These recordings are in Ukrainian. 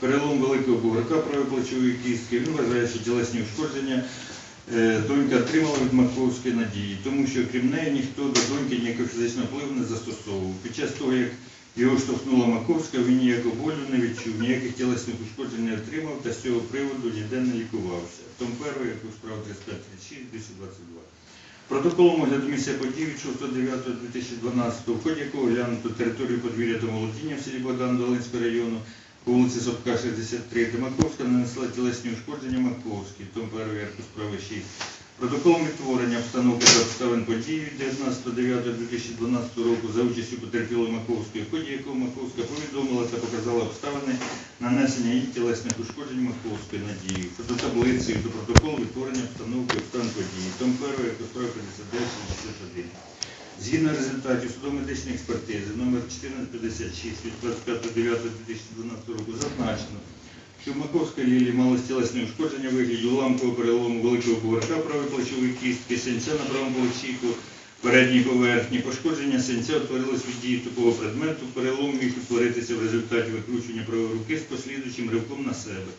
перелом великого бугорка правої плечової кістки. Він вважає, що тілесні ушкодження е, донька отримала від Маковської надії, тому що крім неї ніхто до доньки ніякого фізичного впливу не застосовував. Під час того, як його штовхнула Маковська, він ніякого болю не відчув, ніяких тілесних ушкоджень не отримав та з цього приводу ніде не лікувався. Том 1, яку справа 3536 2022. Протоколом огляду місця подій від 6.9.2012, в ході якого оглянуто територію подвір'я та молодіння в селі Богдан Долинського району по вулиці Сопка, 63, де Маковська нанесла тілесні ушкодження Маковській, том 1 арку справи 6. Протоколом відтворення обстановки та обставин подій від 19.09.2012 року за участю потерпілої Маковської, ході якого Маковська повідомила та показала обставини нанесення їй тілесних ушкоджень Маковської надії. Фототаблиці до протоколу відтворення обстановки обставин події. Том 1 арку справи 59 Згідно результатів судово-медичної експертизи номер 1456 від 25.09.2012 року зазначено, що в Маковській лілії тілесне ушкодження вигляді уламкового перелому великого бугорка правої плечової кістки, синця на правому плечіку, передній поверхні. Пошкодження синця утворилось від дії такого предмету. Перелом міг утворитися в результаті викручення правої руки з послідуючим ривком на себе.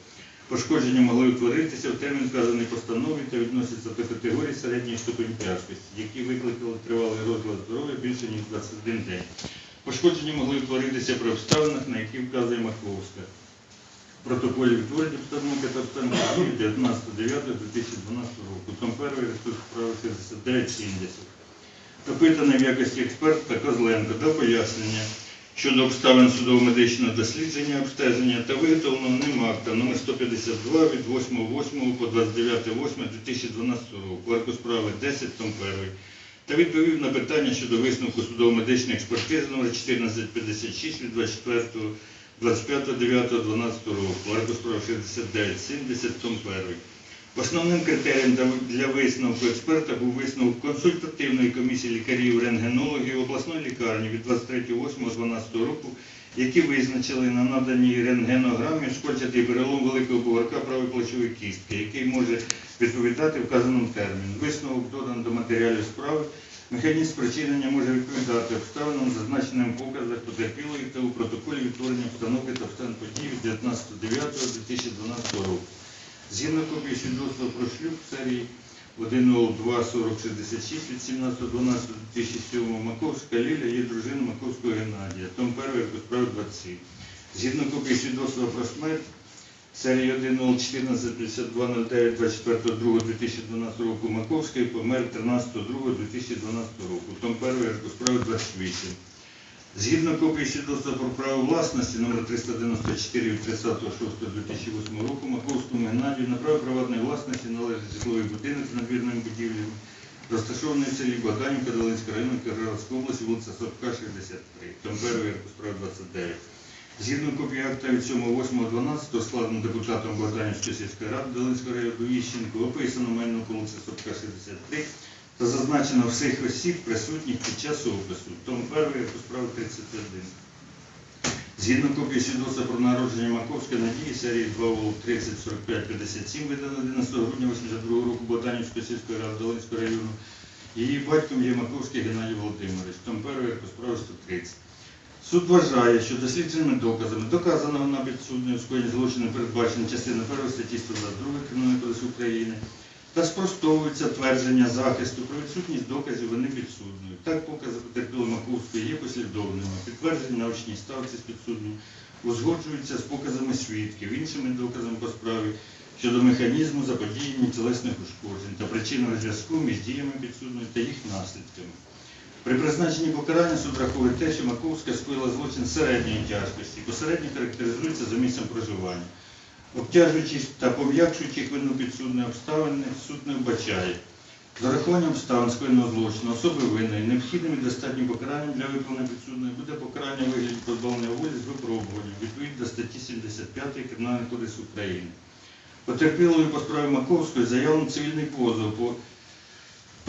Пошкодження могли утворитися в термін вказаний постанові та відносяться до категорії середньої ступень тяжкості, які викликали тривалий розлад здоров'я більше ніж 21 день. Пошкодження могли утворитися при обставинах, на які вказує Маковська. Протоколі відтворення обстановки та обставин 19.09.2012 року. Том 1 ресурс справи 6970. Опитаний в якості експерта Козленко дав пояснення щодо обставин судово-медичного дослідження, обстеження та виготовленого ним акта номер 152 від 8.8 по 29.8.2012 року, арку справи 10, том 1, та відповів на питання щодо висновку судово-медичної експертизи номер 1456 від 24 25.09.12 року, арку справи 69.70, том 1. Основним критерієм для- висновку експерта був висновок консультативної комісії лікарів-рентгенологів обласної лікарні від 23.08.12 року, які визначили на наданій рентгенограмі школьчатий перелом великого бугорка правої плечової кістки, який може відповідати вказаному терміну. Висновок додано до матеріалів справи. Механізм спричинення може відповідати обставинам, зазначеним в показах потерпілої та у протоколі відтворення обстановки та обставин подій від 19.09.2012 року. Згідно копії свідоцтва про шлюб серії 1024066 від 17.12.2007 Маковська Ліля є дружиною Маковського Геннадія, том 1 справи 27. Згідно копії свідоцтва про смерть серії 1.014.52.09.24.02.2012 року Маковський помер 13.02.2012 року, том 1 справи 28. Згідно копії свідоцтва про право власності номер 394 від 30.06.2008 року Маковському Геннадію на право приватної власності належить житловий будинок з надвірними будівлями, розташований в селі Богданівка, Долинського району Кіровоградської області, вулиця Сопка, 63, том 1 справа 29. Згідно копії акта від 7.8.12 складено депутатом Богданівської сільської ради Долинського району Іщенко, описано майно по вулиці Сопка 63 та зазначено всіх осіб, присутніх під час опису. Том 1 справи 31. Згідно копії свідоцтва про народження Маковської надії серії 2 УЛ 30 45 57 видано 11 грудня 82 року Богданівської сільської ради Долинського району. Її батьком є Маковський Геннадій Володимирович. Том 1 по справі 130. Суд вважає, що дослідженими доказами доказаного на підсудною скоєння злочину передбачено частиною 1 статті 122 Кримінального кодексу України та спростовується твердження захисту про відсутність доказів вини підсудної. Так, покази потерпілої Маковської є послідовними. Підтвердження научній ставці з підсудною узгоджуються з показами свідків, іншими доказами по справі щодо механізму заподіяння тілесних ушкоджень та причинного зв'язку між діями підсудної та їх наслідками. При призначенні покарання суд рахує те, що Маковська скоїла злочин середньої тяжкості, посередньо характеризується за місцем проживання. Обтяжуючи та пом'якшуючих вину підсудної обставини, суд не вбачає. З урахуванням обставин скоєного злочину, особи винної, необхідним і достатнім покаранням для виконання підсудної буде покарання вигляді позбавлення волі з випробуванням відповідь до статті 75 Кримінального кодексу України. Потерпілою по справі Маковської заявлено цивільний позов по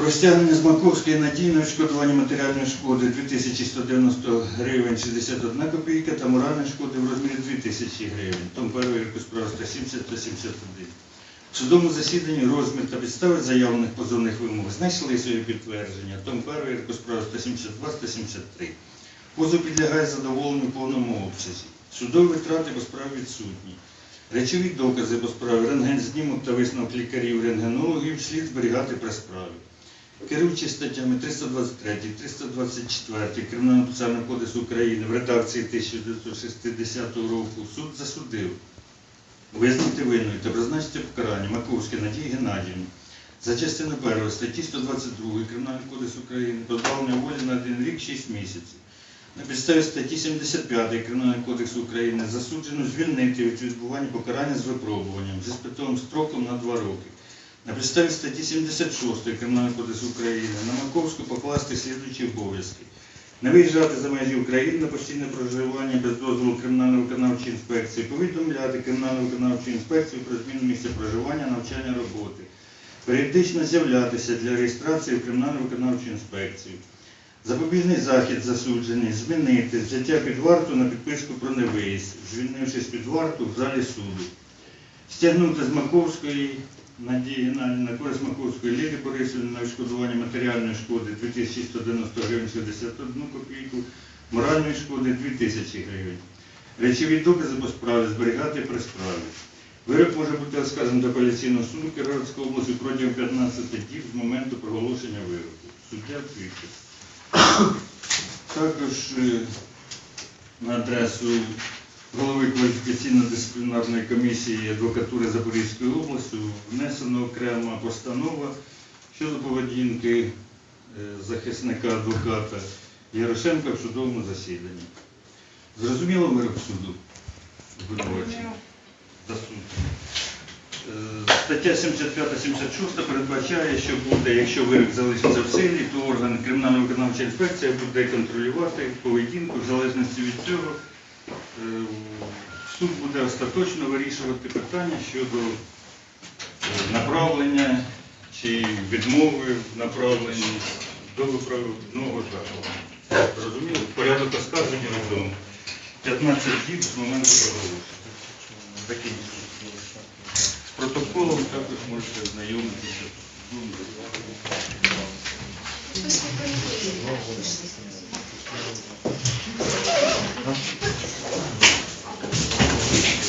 про стягнення з Маковської надії на відшкодування матеріальної шкоди 2190 гривень 61 копійка та моральної шкоди в розмірі 2000 гривень. Том 1 справа 170 та 71. В судовому засіданні розмір та підстави заявлених позовних вимог знайшли своє підтвердження. Том 1 справа 172 173. Позов підлягає задоволенню в повному обсязі. Судові витрати по справі відсутні. Речові докази по справі, рентген знімок та висновок лікарів, рентгенологів слід зберігати при справі. Керуючи статтями 323, 324 Кримінального процесуального кодексу України в редакції 1960 року суд засудив визнати винною та призначити покарання Маковській Надії Геннадіївні за частину 1 статті 122 Кримінального кодексу України позбавлення волі на один рік 6 місяців. На підставі статті 75 Кримінального кодексу України засуджено звільнити від відбування покарання з випробуванням зі спитовим строком на 2 роки. На підставі статті 76 Кримінального кодексу України на Маковську покласти слідуючі обов'язки. Не виїжджати за межі України на постійне проживання без дозволу кримінально-виконавчої інспекції, повідомляти кримінально-виконавчу інспекцію про зміну місця проживання, навчання роботи, періодично з'являтися для реєстрації в кримінально-виконавчу інспекцію. Запобіжний захід засуджений, змінити взяття під варту на підписку про невиїзд, звільнившись під варту в залі суду. Стягнути з Маковської Надії на, на користь Маковської Лілі Борисівни на відшкодування матеріальної шкоди 2190 гривень 61 копійку, моральної шкоди 2000 гривень. Речові докази по справі зберігати при справі. Вирок може бути оскаржений до апеляційного суду Кіровоградської області протягом 15 діб з моменту проголошення вироку. Суддя підпис. Також е, на адресу голови кваліфікаційно-дисциплінарної комісії адвокатури Запорізької області внесена окрема постанова щодо поведінки е, захисника адвоката Ярошенка в судовому засіданні. Зрозуміло вирок суду? Обвинувачення? За суд. Е, Стаття 75-76 передбачає, що буде, якщо вирок залишиться в силі, то орган кримінально-виконавча інспекція буде контролювати поведінку в залежності від цього. Е, Суд буде остаточно вирішувати питання щодо е, направлення чи відмови в направленні до виправного заходу. Зрозуміло? Порядок оскарження відомо. 15 діб з моменту проголошення. З протоколом також можете знайомитися. Хтось не прийде.